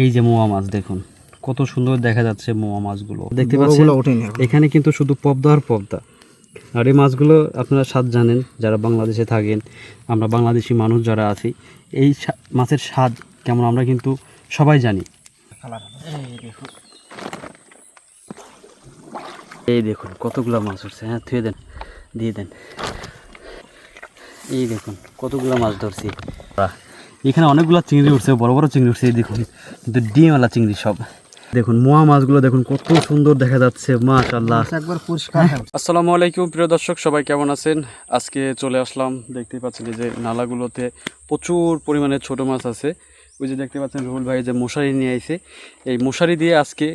এই যে মোয়া মাছ দেখুন। কত সুন্দর দেখা যাচ্ছে মোয়া মাছগুলো। দেখতে পাচ্ছেন? এখন। কিন্তু শুধু পদ্মা আর পদ্মা আর এই মাছগুলো আপনারা স্বাদ জানেন যারা বাংলাদেশে থাকেন আমরা বাংলাদেশি মানুষ যারা আছি এই মাছের স্বাদ কেমন আমরা কিন্তু সবাই জানি। এই দেখুন এই দেখুন কতগুলো মাছ উঠছে হ্যাঁ থুয়ে দেন দিয়ে দেন। এই দেখুন কতগুলো মাছ ধরছি। এখানে অনেকগুলো চিংড়ি উঠছে বড় বড় চিংড়ি উঠছে এই দেখুন। কিন্তু ডিমওয়ালা চিংড়ি সব। দেখুন মোয়া মাছগুলো দেখুন কত সুন্দর দেখা যাচ্ছে মাশাল্লাহ একবার পরিষ্কার আসসালামু আলাইকুম প্রিয় দর্শক সবাই কেমন আছেন? আজকে চলে আসলাম দেখতেই পাচ্ছেন যে নালাগুলোতে প্রচুর পরিমাণে ছোট মাছ আছে। ওই যে দেখতে পাচ্ছেন রুহুল ভাই যে মশারি নিয়ে আইছে। এই মশারি দিয়ে আজকে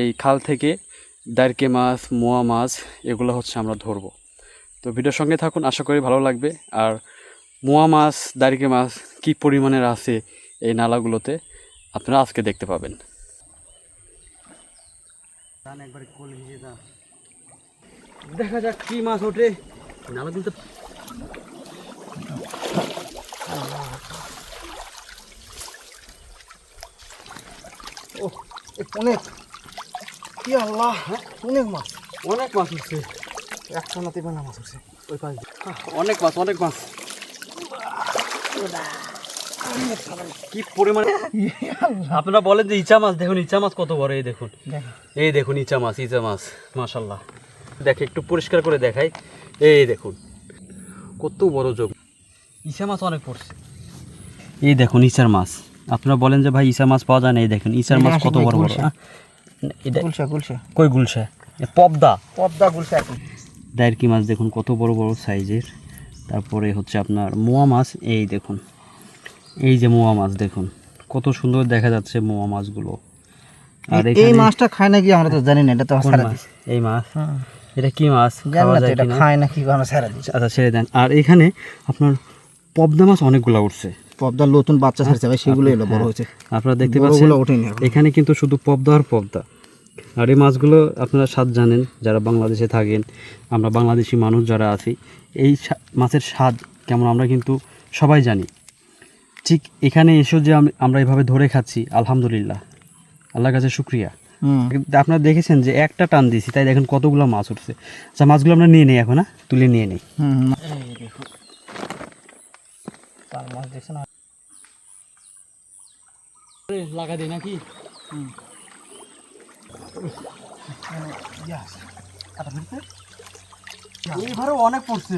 এই খাল থেকে দারকে মাছ মোয়া মাছ এগুলো হচ্ছে আমরা ধরবো। তো ভিডিওর সঙ্গে থাকুন আশা করি ভালো লাগবে। আর মোয়া মাছ দারিকে মাছ কী পরিমাণের আছে এই নালাগুলোতে আপনারা আজকে দেখতে পাবেন। দেখা যাক কি মাছ ওঠে। নালাগুলোতে ও অনেক। কি আল্লাহ হ্যাঁ? অনেক মাছ। অনেক মাছ উঠছে। একশো না তিপ্পান্ন মাছ উঠছে। ওই পাশ অনেক মাছ অনেক মাছ। কি পরিমাণে? আপনারা বলেন যে ইচা মাছ দেখুন ইচা মাছ কত বড় এই দেখুন। এই দেখুন ইচা মাছ ইচা মাছ মাশাল্লাহ দেখে একটু পরিষ্কার করে দেখাই। এই দেখুন কত বড় যোগ ইচা মাছ অনেক পড়ছে। এই দেখুন ইচার মাছ। আপনারা বলেন যে ভাই ইচা মাছ পাওয়া যায় না এই দেখুন ইচার মাছ কত বড় বড়। গুলশা। গুলশা কই গুলশা? পদ্মা। পদ্মা গুলশা এখন। দায়েরকি মাছ দেখুন কত বড় বড় সাইজের। তারপরে হচ্ছে আপনার মোয়া মাছ এই দেখুন। এই যে মোয়া মাছ দেখুন। কত সুন্দর দেখা যাচ্ছে মোয়া মাছগুলো। আর এই মাছটা খায় নাকি আমরা তো জানি না এটা তো এই মাছ? এটা কি মাছ? এটা খায় নাকি আমরা আচ্ছা ছেড়ে দেন। আর এখানে আপনার পদ্মা মাছ অনেকগুলো উঠছে। পদ্মার নতুন বাচ্চা ছাড়ছে ভাই সেগুলো এলো বড় হয়েছে। আপনারা দেখতে পাচ্ছেন এখানে। কিন্তু শুধু পদ্মা আর পদ্মা আর এই মাছগুলো আপনারা স্বাদ জানেন যারা বাংলাদেশে থাকেন আমরা বাংলাদেশি মানুষ যারা আছি এই মাছের স্বাদ কেমন আমরা কিন্তু সবাই জানি। ঠিক এখানে এসেও যে আমরা এভাবে ধরে খাচ্ছি আলহামদুলিল্লাহ। আল্লাহর কাছে শুক্রিয়া। হুম। আপনারা দেখেছেন যে একটা টান দিয়েছি তাই দেখেন কতগুলো মাছ উঠছে। আচ্ছা মাছগুলো আমরা নিয়ে নেই এখন হ্যাঁ? তুলে নিয়ে নেই। লাগা দিই নাকি? অনেক পড়ছে।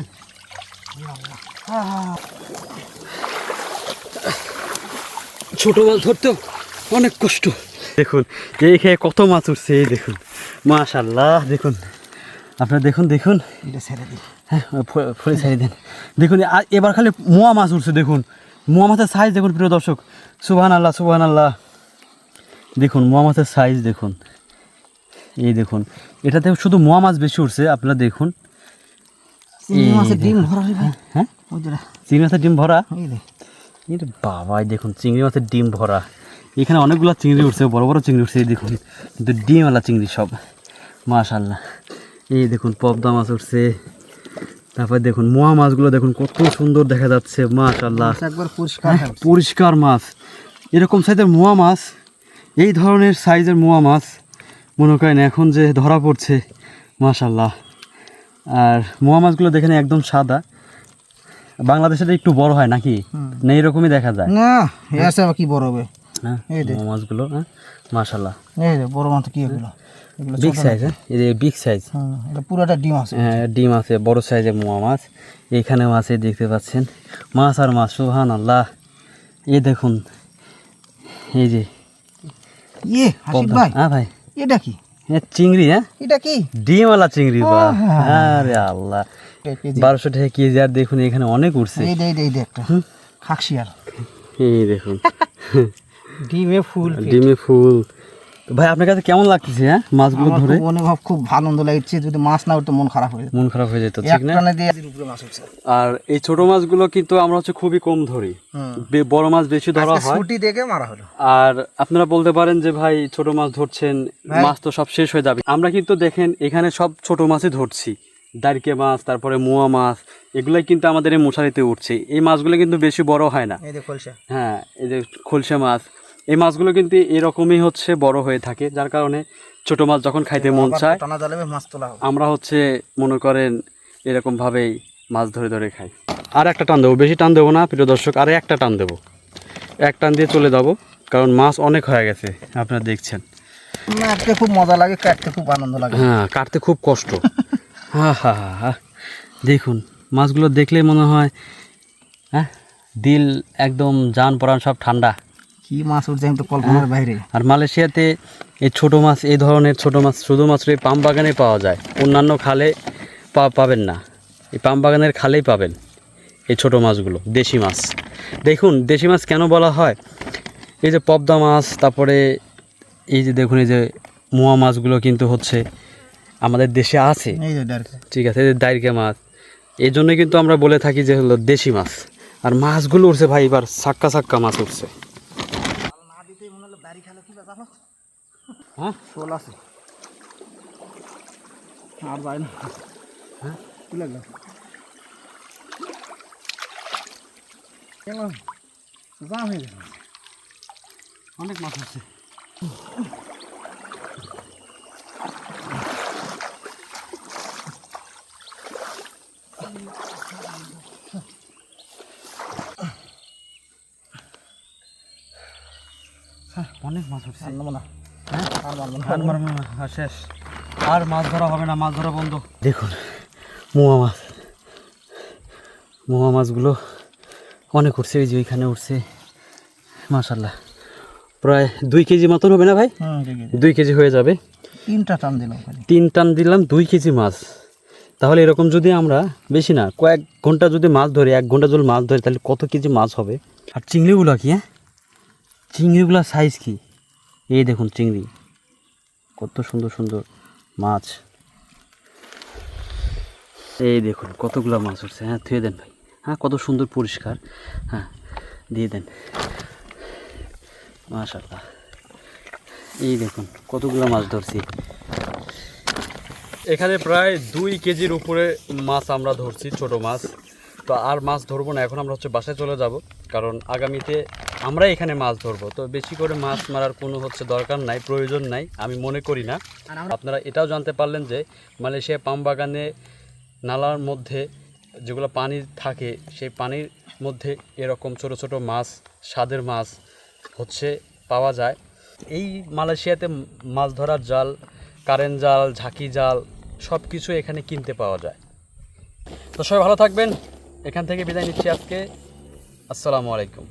ছোট মাছ ধরতেও অনেক কষ্ট। দেখুন এই খেয়ে কত মাছ উঠছে এই দেখুন। মাশাল্লাহ দেখুন। আপনারা দেখুন দেখুন। এটা ছেড়ে দিই হ্যাঁ ফলে ছাড়িয়ে দেন। দেখুন এবার খালি মোয়া মাছ উঠছে দেখুন। মোয়া মাছের সাইজ দেখুন প্রিয় দর্শক। সুবহান আল্লাহ সুবহান আল্লাহ দেখুন মোয়া মাছের সাইজ দেখুন। এই দেখুন এটাতে শুধু মোয়া মাছ বেশি উঠছে আপনারা দেখুন। ডিম ভরা হ্যাঁ? চিংড়ি মাছের ডিম ভরা? বাবাই দেখুন চিংড়ি মাছের ডিম ভরা। এখানে অনেকগুলো চিংড়ি উঠছে বড় বড় চিংড়ি উঠছে এই দেখুন। কিন্তু ডিমওয়ালা চিংড়ি সব। মাশাল্লাহ এই দেখুন পদ্মা মাছ উঠছে। তারপর দেখুন মোয়া মাছগুলো দেখুন কত সুন্দর দেখা যাচ্ছে মাশাল্লাহ মাছ একবার পরিষ্কার হ্যাঁ। পরিষ্কার মাছ। এরকম সাইজের মোয়া মাছ এই ধরনের সাইজের মোয়া মাছ মনে করেন এখন যে ধরা পড়ছে মাশাল্লাহ আর মোয়া মাছগুলো দেখেন একদম সাদা। বাংলাদেশে একটু বড় হয় নাকি। না এরকমই দেখা যায়। না এ আছে কি বড় হবে? হ্যাঁ মাছগুলো হ্যাঁ মাশাল্লাহ এই বড় মাছ কি এগুলো? বিগ সাইজ হ্যাঁ এই বিগ সাইজ এটা পুরোটা ডিম আছে। হ্যাঁ ডিম আছে বড় সাইজের মোয়া মাছ। এখানে মাছে দেখতে পাচ্ছেন। মাছ আর মাছ সুহান আল্লাহ এই দেখুন এই যে। ইয়ে হাসিব ভাই। হ্যাঁ ভাই। এটা কি? হ্যাঁ চিংড়ি হ্যাঁ? এটা কি? ডিমওয়ালা চিংড়ি বা আরে আল্লাহ। বারোশো টাকা কেজি আর দেখুন এখানে অনেক উঠছে এই দে এই দে এই দে একটা খাকশিয়ার এই দেখুন। ডিমে ফুল ডিমে ফুল। তো ভাই আপনার কাছে কেমন লাগতেছে হ্যাঁ মাছগুলো ধরে? অনুভব খুব আনন্দ লাগছে যদি মাছ না উঠতো মন খারাপ হয়ে যেত। মন খারাপ হয়ে যেত ঠিক না? আর এই ছোট মাছগুলো কিন্তু আমরা হচ্ছে খুবই কম ধরি। বড় মাছ বেশি ধরা হয়। ছুটি দেখে মারা হলো। আর আপনারা বলতে পারেন যে ভাই ছোট মাছ ধরছেন মাছ তো সব শেষ হয়ে যাবে। আমরা কিন্তু দেখেন এখানে সব ছোট মাছই ধরছি। দাঁড়কে মাছ তারপরে মোয়া মাছ এগুলাই কিন্তু আমাদের এই মশারিতে উঠছে। এই মাছগুলো কিন্তু বেশি বড় হয় না। হ্যাঁ এই যে খলসা মাছ। এই মাছগুলো কিন্তু এরকমই হচ্ছে বড় হয়ে থাকে যার কারণে ছোট মাছ যখন খাইতে মন চায় আমরা হচ্ছে মনে করেন এরকমভাবেই মাছ ধরে ধরে খাই। আর একটা টান দেবো বেশি টান দেবো না প্রিয় দর্শক আর একটা টান দেবো। এক টান দিয়ে চলে যাব কারণ মাছ অনেক হয়ে গেছে আপনারা দেখছেন। মাছতে খুব মজা লাগে কাটতে খুব আনন্দ লাগে। হ্যাঁ কাটতে খুব কষ্ট। হা হা হা হা। দেখুন মাছগুলো দেখলে মনে হয় হ্যাঁ দিল একদম জান পরাণ সব ঠান্ডা। কি মাছ উঠছে আমি তো কল্পনার বাইরে। আর মালয়েশিয়াতে এই ছোট মাছ এই ধরনের ছোট মাছ শুধুমাত্র এই পাম বাগানে পাওয়া যায়। অন্যান্য খালে পাবেন না। এই পাম বাগানের খালেই পাবেন এই ছোট মাছগুলো দেশি মাছ। দেখুন দেশি মাছ কেন বলা হয়? এই যে পদ্মা মাছ তারপরে এই যে দেখুন এই যে মোয়া মাছগুলো কিন্তু হচ্ছে আমাদের দেশে আছে। ঠিক আছে এই যে দাইরকে মাছ। এই জন্য কিন্তু আমরা বলে থাকি যে হলো দেশি মাছ। আর মাছগুলো উঠছে ভাই এবার সাক্কা সাক্কা মাছ উঠছে। দাড়ি খেলো কি জানো? হ্যাঁ? শোল আছে। আর যায় না। হ্যাঁ? কি লাগল? গেলাম যা হয়ে গেল অনেক মাছ আছে। হ্যাঁ, অনেক মাছ উঠছে আর নেব না। হ্যাঁ? আর মারবো না। আর মারবো না, আর শেষ। আর মাছ ধরা হবে না মাছ ধরা বন্ধ। দেখুন মোয়া মাছ। মোয়া মাছগুলো অনেক উঠছে ওই যে ওইখানে উঠছে। মাশাল্লাহ প্রায় দুই কেজি মতন হবে না ভাই? দুই কেজি। হয়ে যাবে। তিনটা টান দিলাম তিন টান দিলাম দুই কেজি মাছ। তাহলে এরকম যদি আমরা বেশি না কয়েক ঘণ্টা যদি মাছ ধরি এক ঘণ্টা যদি মাছ ধরি তাহলে কত কেজি মাছ হবে? আর চিংড়িগুলো কি হ্যাঁ? চিংড়িগুলোর সাইজ কি? এই দেখুন চিংড়ি। কত সুন্দর সুন্দর মাছ। এই দেখুন, কতগুলো মাছ উঠছে। হ্যাঁ থুয়ে দেন ভাই। হ্যাঁ কত সুন্দর পরিষ্কার। হ্যাঁ দিয়ে দেন। মাশাল্লাহ এই দেখুন, কতগুলো মাছ ধরছি। এখানে প্রায় দুই কেজির উপরে মাছ আমরা ধরছি, ছোট মাছ। তো আর মাছ ধরবো না, এখন আমরা হচ্ছে বাসায় চলে যাব। কারণ আগামীতে আমরা এখানে মাছ ধরবো। তো বেশি করে মাছ মারার কোনো হচ্ছে দরকার নাই প্রয়োজন নাই আমি মনে করি না। আপনারা এটাও জানতে পারলেন যে মালয়েশিয়া পাম বাগানে নালার মধ্যে যেগুলো পানি থাকে সেই পানির মধ্যে এরকম ছোট ছোট মাছ স্বাদের মাছ হচ্ছে পাওয়া যায়। এই মালয়েশিয়াতে মাছ ধরার জাল কারেন্ট জাল ঝাঁকি জাল সব কিছু এখানে কিনতে পাওয়া যায়। তো সবাই ভালো থাকবেন। এখান থেকে বিদায় নিচ্ছি আজকে। আসসালামু আলাইকুম।